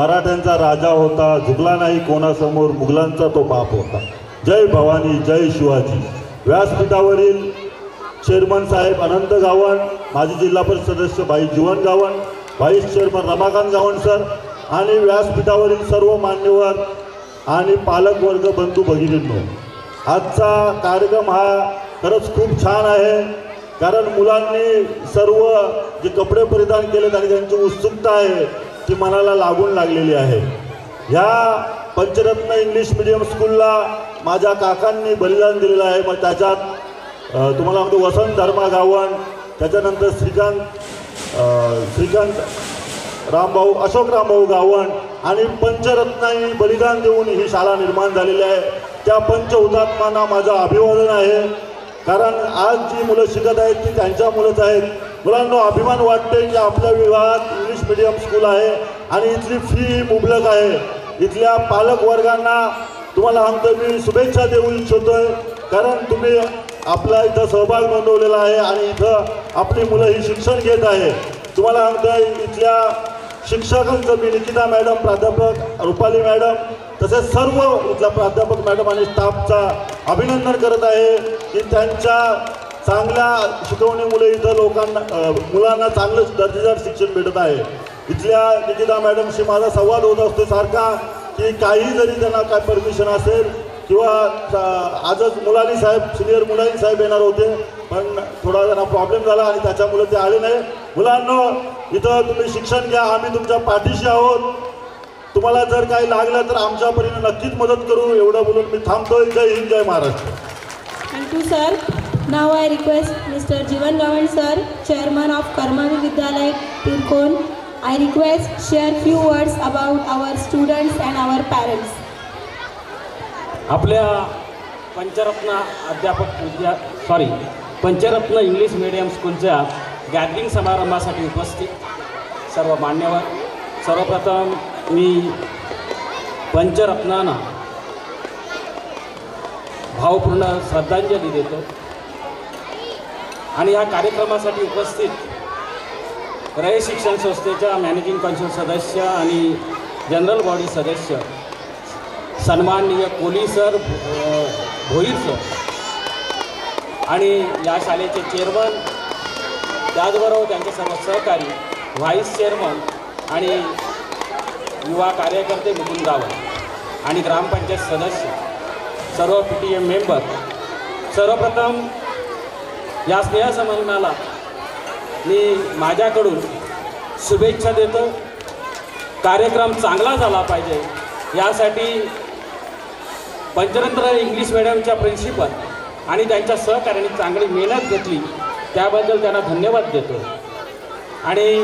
मराठ्यांचा राजा होता झुकला नाही कोणासमोर मुघलांचा तो बाप होता. जय भवानी जय शिवाजी. व्यासपीठावरील चेअरमन साहेब अनंत गावण माजी जिल्हा परिषद सदस्य भाई Jeevan Gavan vice chairman Ramakant Gavan sir आणि व्यासपीठावरील सर्व मान्यवर आणि पालकवर्ग बंधू भगिनींनो आजचा कार्यक्रम हा खरंच खूप छान आहे. कारण मुलांनी सर्व जे कपडे परिधान केलेत आणि त्यांची उत्सुकता आहे ती मनाला लागून लागलेली आहे. ह्या पंचरत्न इंग्लिश मिडियम स्कूलला माझ्या काकांनी बलिदान दिलेलं आहे. मग त्याच्यात तुम्हाला म्हणतो वसंत धर्मा गावण त्याच्यानंतर श्रीकांत श्रीकांत रामभाऊ अशोक रामभाऊ गावण आणि पंचरत्नांनी बलिदान देऊन ही शाळा निर्माण झालेली आहे. त्या पंच हुतात्मांना माझं अभिवादन आहे. कारण आज जी मुलं शिकत आहेत ती त्यांच्या मुलंच आहेत. मुलांना अभिमान वाटते की आपल्या विभागात इंग्लिश मिडियम स्कूल आहे आणि इथली फी मुबलक आहे. इथल्या पालक वर्गांना तुम्हाला सांगतो मी शुभेच्छा देऊ इच्छितोय. कारण तुम्ही आपला इथं सहभाग नोंदवलेला आहे आणि इथं आपली मुलं ही शिक्षण घेत आहे. तुम्हाला सांगतोय इथल्या शिक्षकांचं मी निकिता मॅडम प्राध्यापक रुपाली मॅडम तसेच सर्व इथल्या प्राध्यापक मॅडम आणि स्टाफचा अभिनंदन करत आहे की त्यांच्या चांगल्या शिकवणीमुळे इथं लोकांना मुलांना चांगलं दर्जेदार शिक्षण भेटत आहे. इथल्या निकिता मॅडमशी माझा संवाद होत असतो. सारखा की काही जरी त्यांना काय परमिशन असेल किंवा आजच मुलानी साहेब सिनियर मुलानी साहेब येणार होते पण थोडा त्यांना प्रॉब्लेम झाला आणि त्याच्यामुळे ते आले नाही. मुलांना इथं तुम्ही शिक्षण घ्या. आम्ही तुमच्या पाठीशी आहोत. तुम्हाला जर काही लागलं तर आमच्या परीने नक्कीच मदत करू. एवढं बोलून मी थांबतोय. जय हिंद जय Maharashtra. Thank you sir now I request mister Jeevan Gavand sir chairman of Karmavir विद्यालय Tirkon I request share few words about our students and our parents आपल्या पंचरत्न अध्यापक विद्या सॉरी पंचरत्न इंग्लिश मीडियम स्कूलच्या गॅदरिंग समारंभासाठी उपस्थित सर्व मान्यवर सर्वप्रथम मी पंचरत्नानं भावपूर्ण श्रद्धांजली देतो आणि या कार्यक्रमासाठी उपस्थित रय शिक्षण संस्थेच्या मॅनेजिंग कौन्सिल सदस्य आणि जनरल बॉडी सदस्य सन्माननीय कोली सर भोईर सर आणि या शाळेचे चेअरमन त्याचबरोबर त्यांचे सर्व सहकारी व्हाईस चेअरमन आणि युवा कार्यकर्ते मुकुंद गावत आणि ग्रामपंचायत सदस्य सर्व पी टी एम मेंबर सर्वप्रथम या स्नेहसंमेलनाला मी माझ्याकडून शुभेच्छा देतो. कार्यक्रम चांगला झाला पाहिजे. यासाठी पंचरंत्र इंग्लिश मिडियमच्या प्रिन्सिपल आणि त्यांच्या सहकार्याने चांगली मेहनत घेतली. त्याबद्दल त्यांना धन्यवाद देतो. आणि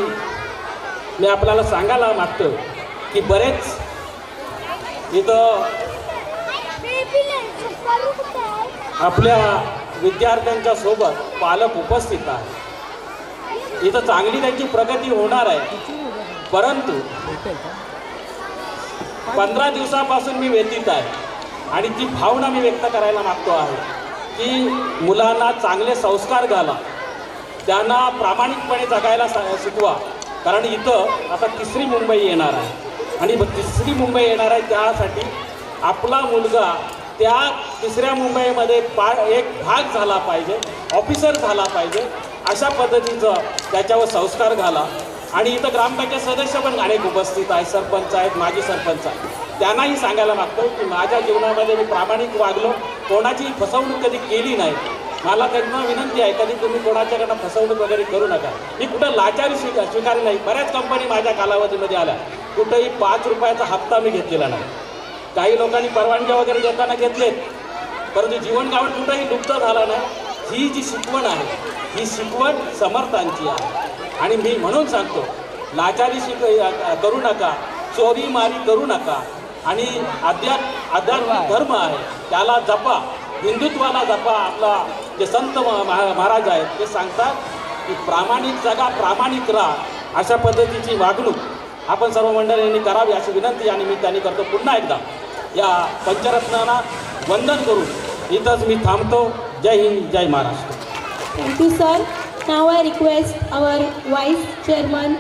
मी आपल्याला सांगायला मागतो की बरेच इथं आपल्या विद्यार्थ्यांच्या सोबत पालक उपस्थित आहेत. इथं चांगली त्यांची प्रगती होणार आहे. परंतु पंधरा दिवसापासून मी व्यतीत आहे आणि ती भावना मी व्यक्त करायला मागतो आहे की मुलांना चांगले संस्कार घाला. त्यांना प्रामाणिकपणे जगायला सा शिकवा. कारण इथं आता तिसरी मुंबई येणार आहे. आणि तिसरी मुंबई येणार आहे त्यासाठी आपला मुलगा त्या तिसऱ्या मुंबईमध्ये पा एक भाग झाला पाहिजे ऑफिसर झाला पाहिजे अशा पद्धतीचं त्याच्यावर संस्कार घाला आणि इथं ग्रामपंचायत सदस्य पण अनेक उपस्थित आहेत सरपंच आहेत माजी सरपंच आहेत. त्यांनाही सांगायला मागतो की माझ्या जीवनामध्ये मी प्रामाणिक वागलो कोणाची फसवणूक कधी केली नाही. मला त्यांना विनंती आहे कधी तुम्ही कोणाच्याकडनं फसवणूक वगैरे करू नका. मी कुठं लाचारी स्वीकार स्वीकारली नाही. बऱ्याच कंपनी माझ्या कालावधीमध्ये आल्या. कुठंही पाच रुपयाचा हप्ता मी घेतलेला नाही. काही लोकांनी परवानग्या वगैरे देताना घेतलेत परंतु जीवन कुठंही लुप्त झाला नाही. ही जी शिकवण आहे ही शिकवण समर्थांची आहे. आणि मी म्हणून सांगतो लाचारी शिक करू नका चोरी मारी करू नका. आणि अध्यात्म आध्यात्मिक धर्म आहे त्याला जपा हिंदुत्वाला जपा. आपला जे संत म- महा- महाराज आहेत ते सांगतात की प्रामाणिक जगा प्रामाणिक राहा. अशा पद्धतीची वागणूक आपण सर्व मंडळींनी करावी अशी विनंती आणि मी त्यांनी करतो पुन्हा एकदा. या पंचरत्नांना वंदन करू इथंच मी थांबतो. जय हिंद जय Maharashtra. Thank you sir now I request our vice chairman